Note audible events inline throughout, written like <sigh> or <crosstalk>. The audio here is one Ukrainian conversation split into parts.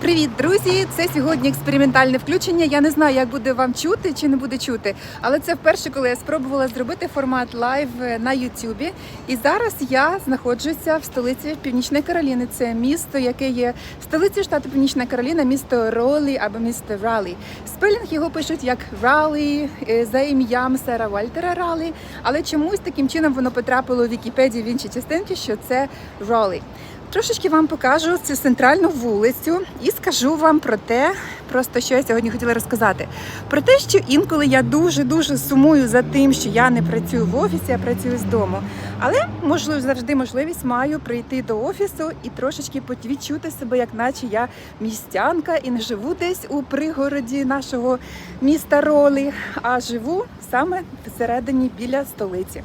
Привіт, друзі! Це сьогодні експериментальне включення. Я не знаю, як буде вам чути чи не буде чути, але це вперше, коли я спробувала зробити формат лайв на Ютубі. І зараз я знаходжуся в столиці Північної Кароліни. Це місто, яке є столицею штату Північна Кароліна, місто Ролі або місто Ралі. Спелінг його пишуть як Ралі е, за ім'ям сера Вальтера Ралі, але чомусь таким чином воно потрапило у Вікіпедію в інші частинки, що це Ролі. Трошечки вам покажу цю центральну вулицю і скажу вам про те, просто що я сьогодні хотіла розказати. Про те, що інколи я дуже-дуже сумую за тим, що я не працюю в офісі, а працюю з дому. Але можливо завжди можливість маю прийти до офісу і трошечки відчути себе, як наче я містянка і не живу десь у пригороді нашого міста Ролі, а живу саме всередині біля столиці.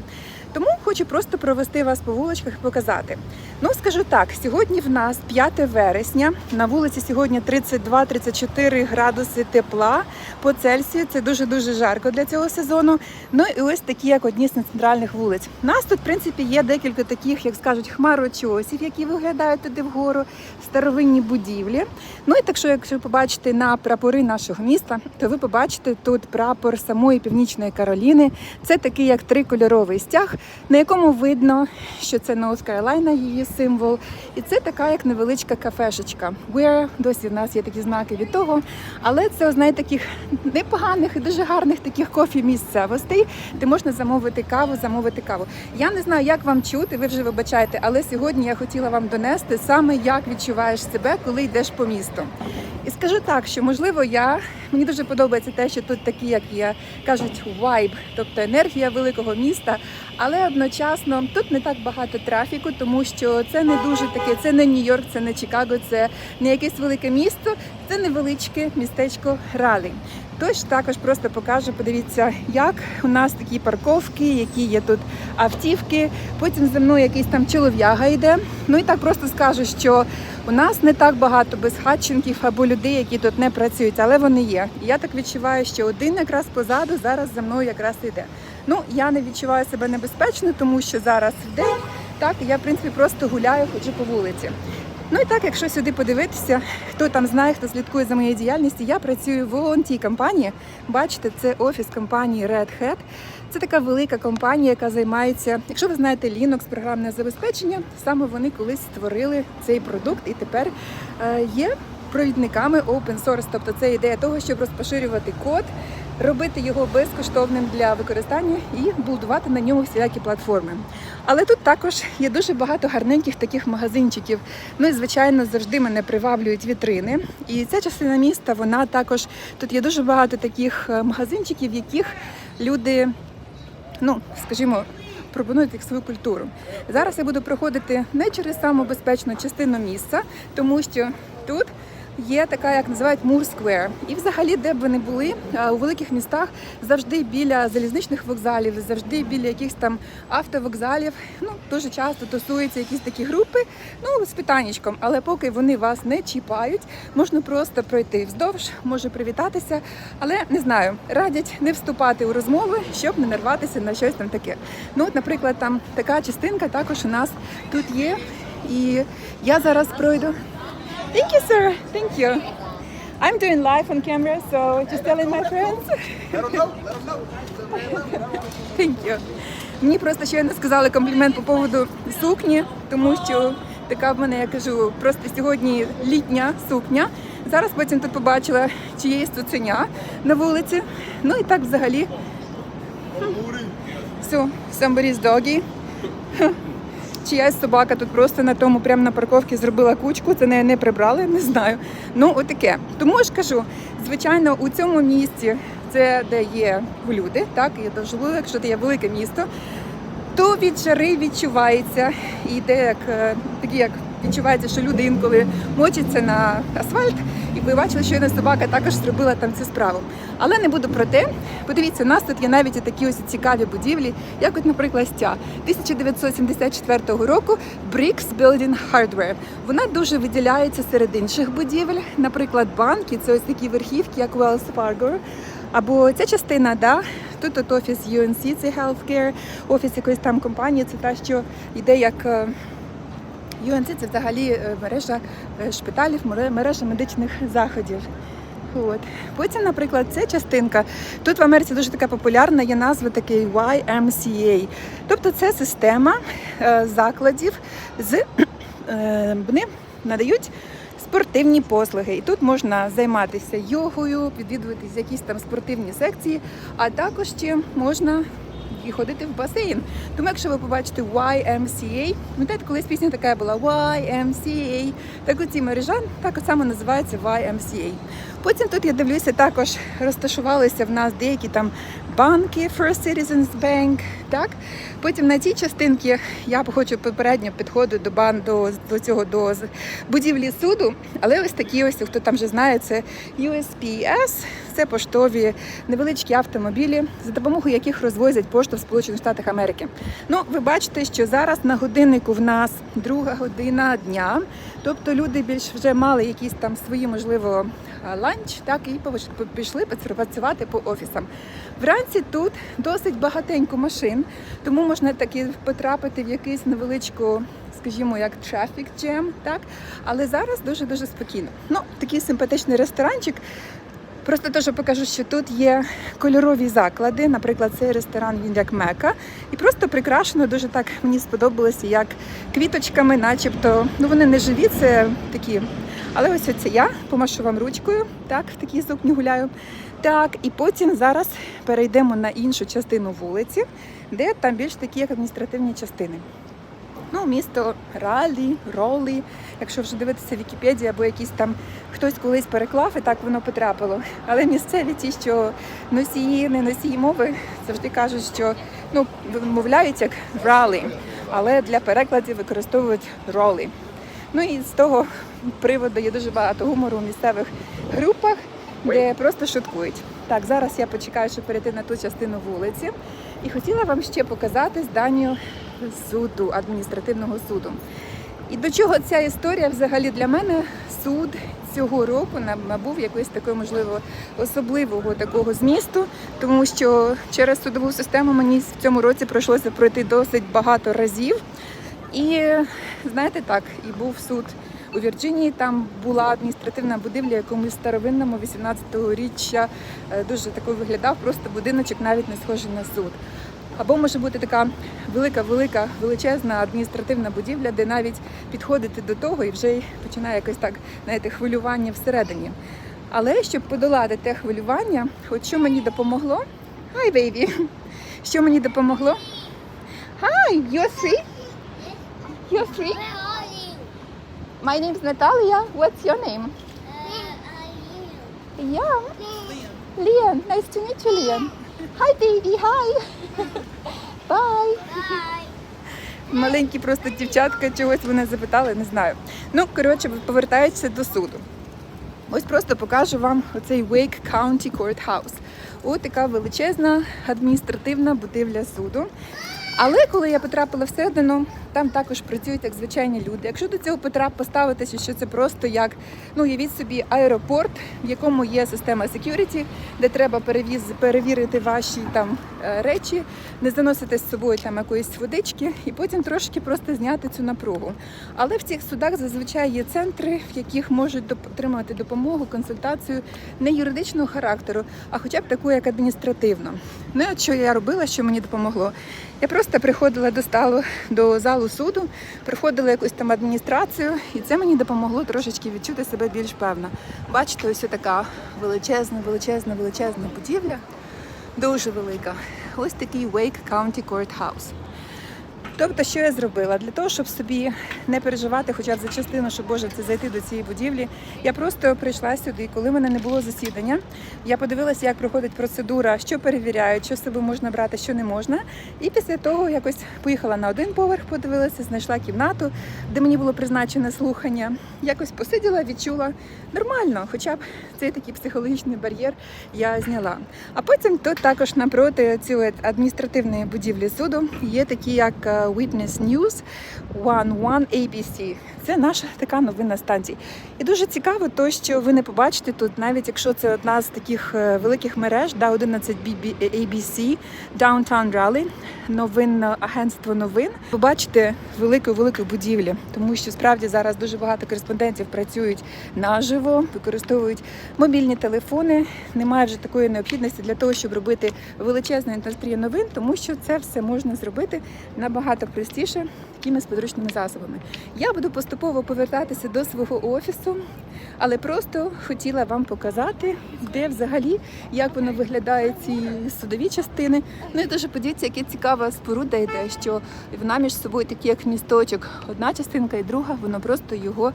Тому хочу просто провести вас по вуличках і показати. Ну, скажу так, сьогодні в нас 5 вересня. На вулиці сьогодні 32-34 градуси тепла по Цельсію. Це дуже-дуже жарко для цього сезону. Ну і ось такі, як одні з центральних вулиць. У нас тут, в принципі, є декілька таких, як скажуть, хмарочосів, які виглядають туди вгору, старовинні будівлі. Ну і так що, якщо побачите на прапори нашого міста, то ви побачите тут прапор самої північної Кароліни. Це такий як трикольоровий стяг, на якому видно, що це North Carolina, її символ. І це така як невеличка кафешечка. Where досі в нас є такі знаки від того. Але це одна таких непоганих і дуже гарних таких кофі місцевостей, де можна замовити каву, замовити каву. Я не знаю, як вам чути, ви вже вибачаєте, але сьогодні я хотіла вам донести саме як відчуваєш себе, коли йдеш по місту. І скажу так, що можливо я мені дуже подобається те, що тут такі, як є, кажуть, вайб, тобто енергія великого міста. Але одночасно тут не так багато трафіку, тому що це не дуже таке, це не Нью-Йорк, це не Чикаго, це не якесь велике місто, це невеличке містечко Ралі. Тож також просто покажу, подивіться, як у нас такі парковки, які є тут автівки. Потім за мною якийсь там чолов'яга йде. Ну і так просто скажу, що у нас не так багато безхатченків або людей, які тут не працюють, але вони є. І я так відчуваю, що один якраз позаду зараз за мною якраз йде. Ну я не відчуваю себе небезпечно, тому що зараз день. Так, я в принципі просто гуляю, ходжу по вулиці. Ну і так, якщо сюди подивитися, хто там знає, хто слідкує за моєю діяльністю, я працюю в тій компанії. Бачите, це офіс компанії Red Hat. Це така велика компанія, яка займається, якщо ви знаєте Linux, програмне забезпечення, саме вони колись створили цей продукт і тепер е, є провідниками open source. Тобто це ідея того, щоб розпоширювати код, робити його безкоштовним для використання і будувати на ньому всілякі платформи. Але тут також є дуже багато гарненьких таких магазинчиків. Ну і звичайно, завжди мене приваблюють вітрини. І ця частина міста, вона також тут є дуже багато таких е, магазинчиків, яких люди, ну скажімо. Пропонують як свою культуру. Зараз я буду проходити не через саму безпечну частину міста, тому що тут є така, як називають Мур-сквер. І взагалі, де б ви не були, е, у великих містах завжди біля залізничних вокзалів, завжди біля якихось там автовокзалів. Ну дуже часто тусуються якісь такі групи, ну з питаннячком. Але поки вони вас не чіпають, можна просто пройти вздовж, може привітатися. Але не знаю, радять не вступати у розмови, щоб не нарватися на щось там таке. Ну, от, наприклад, там така частинка також у нас тут є. І я зараз пройду. Thank you, sir. Thank you. I'm doing live on camera, so just telling my friends. Thank you. Мені просто щойно сказали комплімент по поводу сукні, тому що така в мене, я кажу, просто сьогодні літня сукня. Зараз потім тут побачила чиєсь цуценя на вулиці. Ну і так взагалі. So, somebody's doggy. Чиясь собака тут просто на тому, прямо на парковці зробила кучку, це не, не прибрали, не знаю. Ну, отаке. Тому ж кажу, звичайно, у цьому місці, це де є люди, так, і дожили, якщо це є велике місто, то від жари відчувається, і де як е, такі, як відчувається, що люди інколи мочаться на асфальт, і ви бачили, що одна собака також зробила там цю справу. Але не буду про те. Подивіться, у нас тут є навіть такі ось цікаві будівлі, як, от, наприклад, ця 1974 року Bricks Building Hardware. Вона дуже виділяється серед інших будівель, наприклад, банки, це ось такі верхівки, як Wells Fargo. Або ця частина, да, тут от офіс UNC, це Healthcare, офіс якоїсь там компанії, це та, що йде як. UNC це взагалі е, мережа е, шпиталів, мережа медичних заходів. От. Потім, наприклад, це частинка. Тут в Америці дуже така популярна, є назва такий YMCA. Тобто це система е, закладів з вони надають спортивні послуги. І тут можна займатися йогою, відвідувати якісь там спортивні секції, а також ще можна і ходити в басейн. Тому якщо ви побачите YMCA, пам'ятаєте, колись пісня така була YMCA, так оці мережа так само називається YMCA. Потім тут я дивлюся, також розташувалися в нас деякі там банки, First Citizens Bank, так? Потім на цій частинці я хочу попередньо підходити до бан до, до цього до будівлі суду. Але ось такі ось, хто там вже знає, це USPS, це поштові невеличкі автомобілі, за допомогою яких розвозять пошту в Сполучених Штатах Америки. Ну, ви бачите, що зараз на годиннику в нас друга година дня. Тобто люди більш вже мали якісь там свої, можливо, ланч, так і пішли працювати по офісам. Вранці тут досить багатенько машин, тому можна таки потрапити в якийсь невеличку, скажімо, як traffic jam, так? Але зараз дуже дуже спокійно. Ну, такий симпатичний ресторанчик. Просто теж покажу, що тут є кольорові заклади. Наприклад, цей ресторан він як мека, і просто прикрашено дуже так мені сподобалося, як квіточками, начебто. Ну вони не живі, це такі. Але ось оце я помашу вам ручкою, так, в такій сукні гуляю. Так, і потім зараз перейдемо на іншу частину вулиці, де там більш такі як адміністративні частини. Ну, місто Ралі, Ролі, якщо вже дивитися Вікіпедію або якісь там хтось колись переклав і так воно потрапило. Але місцеві ті, що носії, не носії мови, завжди кажуть, що ну, вимовляють як ралі, але для перекладів використовують ролі. Ну і з того приводу є дуже багато гумору у місцевих групах, де просто шуткують. Так, зараз я почекаю, щоб перейти на ту частину вулиці. І хотіла вам ще показати здання суду, адміністративного суду. І до чого ця історія взагалі для мене суд цього року набув якоїсь такої, можливо, особливого такого змісту, тому що через судову систему мені в цьому році прийшлося пройти досить багато разів. І знаєте так, і був суд у Вірджинії. Там була адміністративна будівля якомусь старовинному 18-го річчя. Е, Дуже такий виглядав, просто будиночок навіть не схожий на суд. Або може бути така велика, велика, величезна адміністративна будівля, де навіть підходити до того і вже починає якось так, знаєте, хвилювання всередині. Але щоб подолати те хвилювання, от що мені допомогло? Hi, baby! Що мені допомогло? Hi, you're three? You're three? My name's Natalia. What's your name? You? Yeah, Leon. Nice to meet you, Leon. Hi, baby. Hi. <laughs> Bye. Bye. Маленькі просто дівчатка чогось вони запитали, не знаю. Ну, коротше, повертаючись до суду. Ось просто покажу вам оцей Wake County Courthouse. Ось така величезна адміністративна будівля суду. Але коли я потрапила всередину, там також працюють як звичайні люди. Якщо до цього поставитися, що це просто як ну уявіть собі аеропорт, в якому є система security, де треба перевіз, перевірити ваші там е, речі, не заносити з собою там якоїсь водички, і потім трошки просто зняти цю напругу. Але в цих судах зазвичай є центри, в яких можуть отримати допомогу, консультацію не юридичного характеру, а хоча б таку, як адміністративну. Ну от що я робила, що мені допомогло. Я просто приходила до сталу до залу суду, приходила якусь там адміністрацію, і це мені допомогло трошечки відчути себе більш певно. Бачите, ось така величезна, величезна, величезна будівля, дуже велика. Ось такий Wake County Courthouse. Тобто, що я зробила? Для того, щоб собі не переживати хоча б за частину, що Боже, це зайти до цієї будівлі, я просто прийшла сюди. Коли в мене не було засідання, я подивилася, як проходить процедура, що перевіряють, що з собою можна брати, що не можна. І після того якось поїхала на один поверх, подивилася, знайшла кімнату, де мені було призначене слухання. Якось посиділа, відчула нормально, хоча б цей такий психологічний бар'єр я зняла. А потім тут також напроти цієї адміністративної будівлі суду є такі як е, Witness News 11 ABC. Це наша така новинна станція. І дуже цікаво, то що ви не побачите тут, навіть якщо це одна з таких е, великих мереж, да, 11 ABC, Downtown Rally, новинне агентство новин. Побачите велику велику будівлю, тому що справді зараз дуже багато кореспондентів працюють наживо, використовують мобільні телефони. Немає вже такої необхідності для того, щоб робити величезну індустрію новин, тому що це все можна зробити набагато простіше такими сподручними засобами. Я буду поступово повертатися до свого офісу, але просто хотіла вам показати, де взагалі як воно виглядає ці судові частини. Ну і дуже подивіться, яка цікава споруда йде, що вона між собою такі, як місточок, одна частинка і друга, воно просто його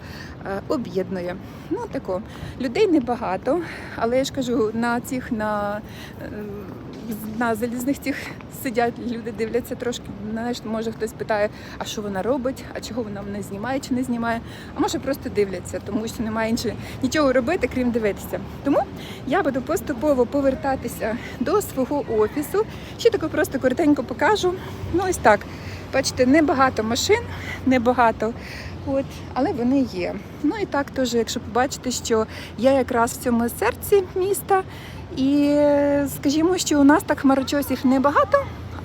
е, об'єднує. Ну тако людей небагато, але я ж кажу, на цих на, е, на залізних цих сидять люди, дивляться трошки. Знаєш, може хтось питає, а що вона робить, а чого вона мене знімає чи не знімає. А може просто дивляться, тому що немає іншого нічого робити, крім дивитися. Тому я буду поступово повертатися до свого офісу. Ще тако просто коротенько покажу. Ну ось так. Бачите, небагато машин, небагато. От, але вони є. Ну і так теж, якщо побачите, що я якраз в цьому серці міста, і скажімо, що у нас так хмарочосів небагато,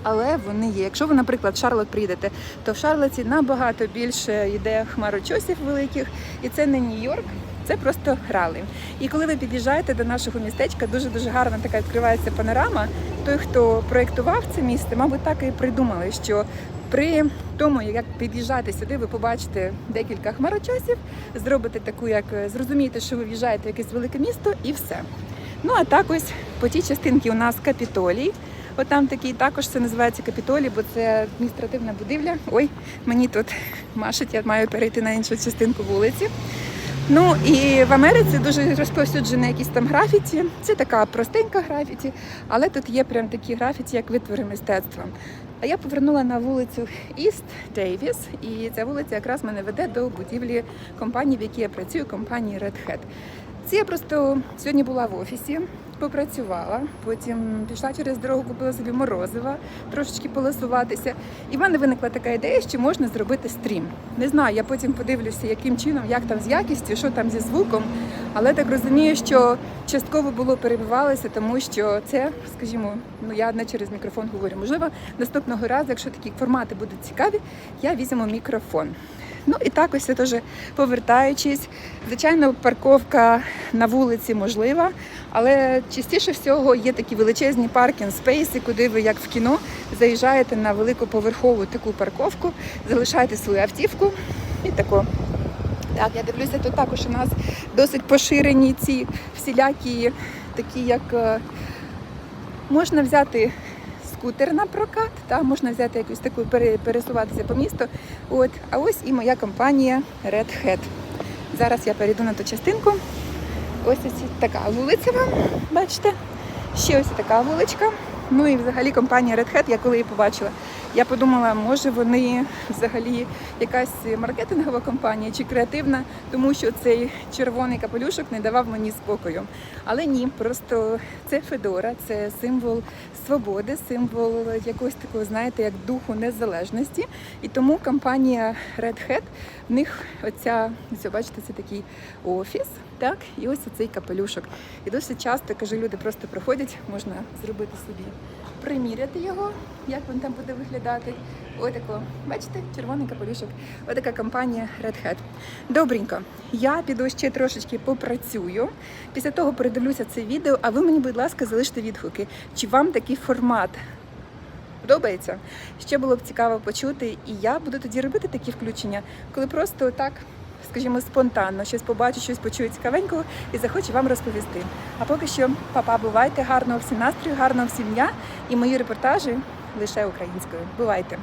але вони є. Якщо ви, наприклад, в Шарлот приїдете, то в Шарлоті набагато більше йде хмарочосів великих, і це не Нью-Йорк. Це просто грали. І коли ви під'їжджаєте до нашого містечка, дуже дуже гарна така відкривається панорама. Той, хто проєктував це місце, мабуть, так і придумали, що при тому, як під'їжджати сюди, ви побачите декілька хмарочосів, зробите таку, як зрозумієте, що ви в'їжджаєте в якесь велике місто, і все. Ну а так ось по тій частинці у нас капітолій. От там такий також це називається капітолій, бо це адміністративна будівля. Ой, мені тут машуть, я маю перейти на іншу частинку вулиці. Ну і в Америці дуже розповсюджене якісь там графіті. Це така простенька графіті, але тут є прям такі графіті, як витвори мистецтва. А я повернула на вулицю Іст Дейвіс, і ця вулиця якраз мене веде до будівлі компанії, в якій я працюю, компанії Red Hat. Це я просто сьогодні була в офісі, попрацювала, потім пішла через дорогу, купила собі морозива, трошечки полосуватися. І в мене виникла така ідея, що можна зробити стрім. Не знаю, я потім подивлюся, яким чином, як там з якістю, що там зі звуком. Але так розумію, що частково було перебивалося, тому що це, скажімо, ну я не через мікрофон говорю. Можливо, наступного разу, якщо такі формати будуть цікаві, я візьму мікрофон. Ну і так ось я теж повертаючись. Звичайно, парковка на вулиці можлива, але частіше всього є такі величезні паркінг спейси, куди ви, як в кіно, заїжджаєте на велику поверхову таку парковку, залишаєте свою автівку і тако. Так, я дивлюся, тут також у нас досить поширені ці всілякі, такі як е, можна взяти скутер на прокат, та можна взяти якусь таку пере- пересуватися по місту. От, а ось і моя компанія Red Hat. Зараз я перейду на ту частинку. Ось ось така вулиця вам, бачите? Ще ось така вуличка. Ну і взагалі компанія Red Hat, я коли її побачила, я подумала, може вони взагалі якась маркетингова компанія чи креативна, тому що цей червоний капелюшок не давав мені спокою. Але ні, просто це Федора, це символ свободи, символ якогось такого, знаєте, як духу незалежності. І тому компанія Red Hat, в них оця, ось, бачите, це такий офіс, так, і ось цей капелюшок. І досить часто кажу, люди просто приходять, можна зробити собі, приміряти його, як він там буде виглядати. Отако, бачите, червоний капелюшок. Отака компанія Red Hat. Добренько, я піду ще трошечки попрацюю. Після того передивлюся це відео, а ви мені, будь ласка, залиште відгуки. Чи вам такий формат подобається? Ще було б цікаво почути, і я буду тоді робити такі включення, коли просто так. Скажімо, спонтанно щось побачу, щось почую цікавенького і захочу вам розповісти. А поки що, папа, бувайте, гарного всім настрою, гарного всім дня і мої репортажі лише українською. Бувайте!